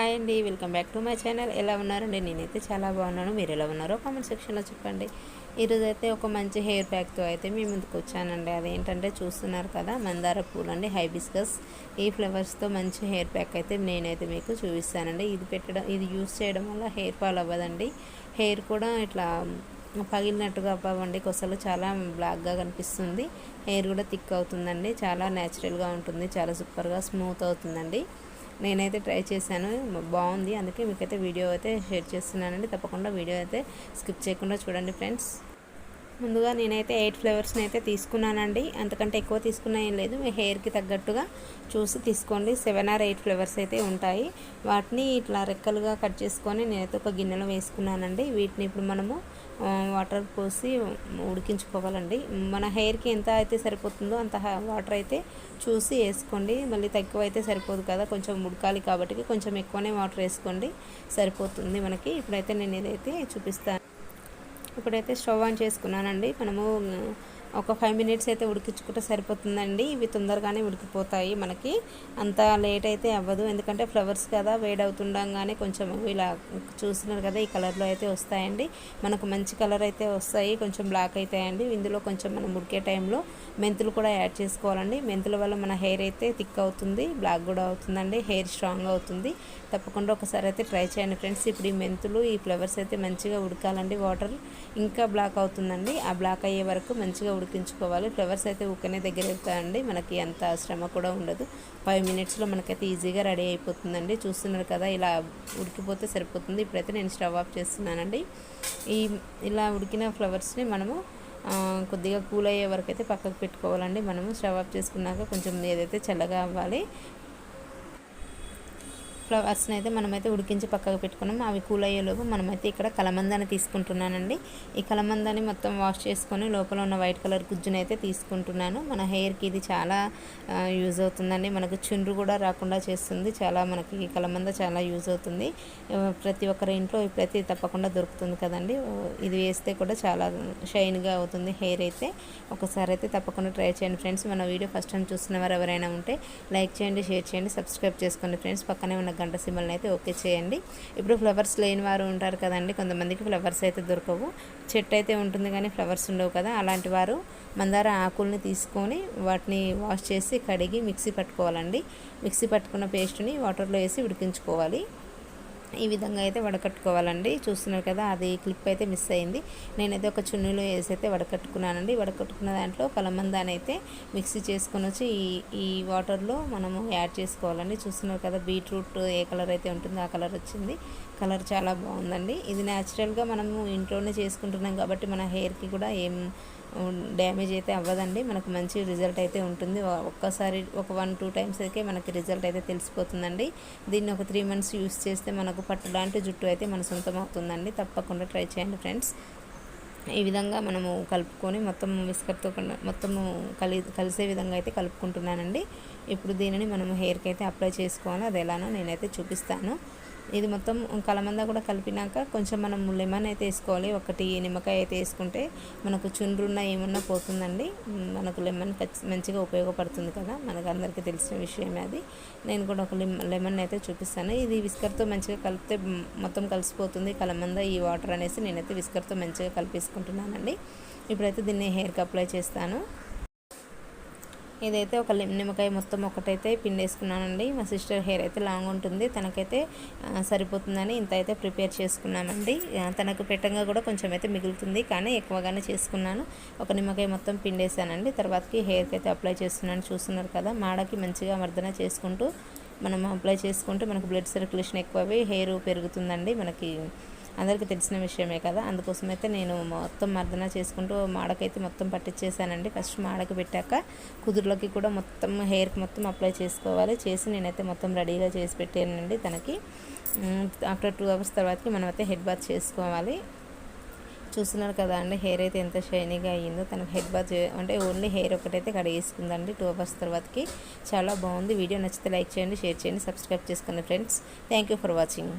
Hi అండి welcome back to my channel. ఎలా ఉన్నారండి? నేనైతే చాలా బాగున్నాను. మీరు ఎలా ఉన్నారో కామెంట్ సెక్షన్లో చెప్పండి. ఈరోజు అయితే ఒక మంచి హెయిర్ ప్యాక్తో అయితే మీ ముందుకు వచ్చానండి. అదేంటంటే చూస్తున్నారు కదా మందార పూలు అండి హైబిస్కస్. ఈ ఫ్లవర్స్తో మంచి హెయిర్ ప్యాక్ అయితే నేనైతే మీకు చూపిస్తానండి. ఇది పెట్టడం ఇది యూస్ చేయడం వల్ల హెయిర్ ఫాల్ అవ్వదండి. హెయిర్ కూడా ఇట్లా పగిలినట్టుగా అవ్వండి. కొసలు చాలా బ్లాక్గా కనిపిస్తుంది. హెయిర్ కూడా థిక్ అవుతుందండి. చాలా న్యాచురల్గా ఉంటుంది. చాలా సూపర్గా స్మూత్ అవుతుందండి. నేనైతే ట్రై చేశాను. బాగుంది. అందుకే మీకైతే వీడియో అయితే షేర్ చేస్తున్నానండి. తప్పకుండా వీడియో అయితే స్కిప్ చేయకుండా చూడండి ఫ్రెండ్స్. ముందుగా నేనైతే ఎయిట్ ఫ్లేవర్స్ని అయితే తీసుకున్నానండి. అంతకంటే ఎక్కువ తీసుకున్నా ఏం లేదు. మీ హెయిర్కి తగ్గట్టుగా చూసి తీసుకోండి. సెవెన్ ఆర్ ఎయిట్ ఫ్లేవర్స్ అయితే ఉంటాయి. వాటిని ఇట్లా రెక్కలుగా కట్ చేసుకొని నేనైతే ఒక గిన్నెలో వేసుకున్నానండి. వీటిని ఇప్పుడు మనము వాటర్ పోసి ఉడికించుకోవాలండి. మన హెయిర్కి ఎంత అయితే సరిపోతుందో అంత వాటర్ అయితే చూసి వేసుకోండి. మళ్ళీ తక్కువ అయితే సరిపోదు కదా కొంచెం ఉడకాలి కాబట్టి కొంచెం ఎక్కువనే వాటర్ వేసుకోండి. సరిపోతుంది మనకి. ఇప్పుడైతే నేను ఇదైతే చూపిస్తాను. ఇప్పుడైతే స్టవ్ ఆన్ చేసుకున్నానండి. మనము ఒక ఫైవ్ మినిట్స్ అయితే ఉడికించుకుంటే సరిపోతుందండి. ఇవి తొందరగానే ఉడికిపోతాయి మనకి. అంత లేట్ అయితే అవ్వదు. ఎందుకంటే ఫ్లవర్స్ కదా వేడవుతుండగానే కొంచెం ఇలా చూస్తున్నారు కదా ఈ కలర్లో అయితే వస్తాయండి. మనకు మంచి కలర్ అయితే వస్తాయి. కొంచెం బ్లాక్ అవుతాయండి ఇందులో కొంచెం మనం ఉడికే టైంలో మెంతులు కూడా యాడ్ చేసుకోవాలండి. మెంతుల వల్ల మన హెయిర్ అయితే థిక్ అవుతుంది బ్లాక్ కూడా అవుతుందండి హెయిర్ స్ట్రాంగ్ అవుతుంది. తప్పకుండా ఒకసారి అయితే ట్రై చేయండి ఫ్రెండ్స్ ఇప్పుడు ఈ మెంతులు ఈ ఫ్లవర్స్ అయితే మంచిగా ఉడకాలండి వాటర్ ఇంకా బ్లాక్ అవుతుందండి. ఆ బ్లాక్ అయ్యే వరకు మంచిగా ఉడికించుకోవాలి. ఫ్లవర్స్ అయితే ఉక్కనే దగ్గర వెళ్తాయండి మనకి అంత శ్రమ కూడా ఉండదు. ఫైవ్ మినిట్స్లో మనకైతే ఈజీగా రెడీ అయిపోతుందండి. చూస్తున్నారు కదా ఇలా ఉడికిపోతే సరిపోతుంది. ఇప్పుడైతే నేను స్టవ్ ఆఫ్ చేస్తున్నానండి. ఈ ఇలా ఉడికిన ఫ్లవర్స్ని మనము కొద్దిగా కూల్ అయ్యే వరకు అయితే పక్కకు పెట్టుకోవాలండి. మనము స్టవ్ ఆఫ్ చేసుకున్నాక కొంచెం ఏదైతే చల్లగా అవ్వాలి ఫ్లవర్స్ని అయితే మనమైతే ఉడికించి పక్కకు పెట్టుకున్నాం. అవి కూల్ అయ్యేలోపు మనమైతే ఇక్కడ కలమందాన్ని తీసుకుంటున్నానండి. ఈ కలమందాన్ని మొత్తం వాష్ చేసుకొని లోపల ఉన్న వైట్ కలర్ గుజ్జుని అయితే తీసుకుంటున్నాను. మన హెయిర్కి ఇది చాలా యూజ్ అవుతుందండి. మనకు చుండ్రు కూడా రాకుండా చేస్తుంది. చాలా మనకి కలమంద చాలా యూజ్ అవుతుంది. ప్రతి ఒక్కరి ఇంట్లో ఇప్పుడైతే తప్పకుండా దొరుకుతుంది కదండి. ఇది వేస్తే కూడా చాలా షైన్గా అవుతుంది హెయిర్ అయితే. ఒకసారి అయితే తప్పకుండా ట్రై చేయండి ఫ్రెండ్స్. మన వీడియో ఫస్ట్ టైం చూస్తున్న వారు ఎవరైనా ఉంటే లైక్ చేయండి షేర్ చేయండి సబ్స్క్రైబ్ చేసుకోండి ఫ్రెండ్స్. పక్కనే ఉన్న గంట సింబల్ని అయితే ఓకే చేయండి. ఇప్పుడు ఫ్లవర్స్ లేని వారు ఉంటారు కదండి కొంతమందికి ఫ్లవర్స్ అయితే దొరకవు. చెట్టు అయితే ఉంటుంది కానీ ఫ్లవర్స్ ఉండవు కదా అలాంటి వారు మందార ఆకుల్ని తీసుకొని వాటిని వాష్ చేసి కడిగి మిక్సీ పట్టుకోవాలండి. మిక్సీ పట్టుకున్న పేస్ట్ని వాటర్లో వేసి ఉడికించుకోవాలి. ఈ విధంగా అయితే వడకట్టుకోవాలండి. చూస్తున్నారు కదా అది క్లిప్ అయితే మిస్ అయింది. నేనైతే ఒక చున్నీలో వేసి అయితే వడకట్టుకున్నానండి. వడకట్టుకున్న దాంట్లో కలమందాన్ని అయితే మిక్సీ చేసుకొని వచ్చి ఈ ఈ వాటర్లో మనము యాడ్ చేసుకోవాలండి. చూస్తున్నారు కదా బీట్రూట్ ఏ కలర్ అయితే ఉంటుందో ఆ కలర్ వచ్చింది. కలర్ చాలా బాగుందండి. ఇది న్యాచురల్గా మనము ఇంట్లోనే చేసుకుంటున్నాం కాబట్టి మన హెయిర్కి కూడా ఏం డ్యామేజ్ అయితే అవ్వదండి. మనకు మంచి రిజల్ట్ అయితే ఉంటుంది. ఒక్కసారి ఒక వన్ టూ టైమ్స్ అయితే మనకి రిజల్ట్ అయితే తెలిసిపోతుందండి. దీన్ని ఒక త్రీ మంత్స్ యూస్ చేస్తే మనకు పట్టు లాంటి జుట్టు అయితే మన సొంతం అవుతుందండి. తప్పకుండా ట్రై చేయండి ఫ్రెండ్స్ ఈ విధంగా మనము కలుపుకొని మొత్తం విస్కర్తో మొత్తము కలి కలిసే విధంగా అయితే కలుపుకుంటున్నానండి. ఇప్పుడు దీనిని మనము హెయిర్కి అయితే అప్లై చేసుకోవాలి. అది ఎలానో నేనైతే చూపిస్తాను. ఇది మొత్తం కలమంద కూడా కలిపినాక కొంచెం మనం లెమన్ అయితే వేసుకోవాలి. ఒకటి నిమ్మకాయ అయితే వేసుకుంటే మనకు చుండ్రున్న ఏమన్నా పోతుందండి. మనకు లెమన్ మంచిగా ఉపయోగపడుతుంది కదా. మనకు అందరికీ తెలిసిన విషయమే అది. నేను కూడా ఒక లెమన్ అయితే చూపిస్తాను. ఇది విస్కర్తో మంచిగా కలిపితే మొత్తం కలిసిపోతుంది. కలమంద ఈ వాటర్ అనేసి నేనైతే విస్కర్తో మంచిగా కలిపేసుకుంటున్నానండి. ఇప్పుడైతే దీన్ని హెయిర్కి అప్లై చేస్తాను. ఇదైతే ఒక నిమ్మకాయ మొత్తం ఒకటైతే పిండేసుకున్నానండి. మా సిస్టర్ హెయిర్ అయితే లాంగ్ ఉంటుంది. తనకైతే సరిపోతుందని ఇంత అయితే ప్రిపేర్ చేసుకున్నామండి తనకు పెట్టంగా కూడా కొంచెం అయితే మిగులుతుంది. కానీ ఎక్కువగానే చేసుకున్నాను. ఒక నిమ్మకాయ మొత్తం పిండేసానండి తర్వాతకి హెయిర్కి అయితే అప్లై చేస్తున్నాను. చూస్తున్నారు కదా మాడకి మంచిగా మర్దన చేసుకుంటూ మనం అప్లై చేసుకుంటే మనకు బ్లడ్ సర్క్యులేషన్ ఎక్కువ హెయిర్ పెరుగుతుందండి. మనకి అందరికీ తెలిసిన విషయమే కదా. అందుకోసమైతే నేను మొత్తం మర్దన చేసుకుంటూ మాడకైతే మొత్తం పట్టించేసానండి ఫస్ట్ మాడకి పెట్టాక కుదురులోకి కూడా మొత్తం హెయిర్కి మొత్తం అప్లై చేసుకోవాలి. చేసి నేనైతే మొత్తం రెడీగా చేసి పెట్టానండి తనకి. ఆఫ్టర్ టూ అవర్స్ తర్వాతకి మనమైతే హెడ్ బాత్ చేసుకోవాలి. చూస్తున్నారు కదా అండి హెయిర్ అయితే ఎంత షైనీగా అయ్యిందో. తనకు హెడ్ బాత్ అంటే ఓన్లీ హెయిర్ ఒకటైతే కడిగేసుకుందండి టూ అవర్స్ తర్వాతకి. చాలా బాగుంది. వీడియో నచ్చితే లైక్ చేయండి షేర్ చేయండి సబ్స్క్రైబ్ చేసుకోండి ఫ్రెండ్స్. Thank for watching.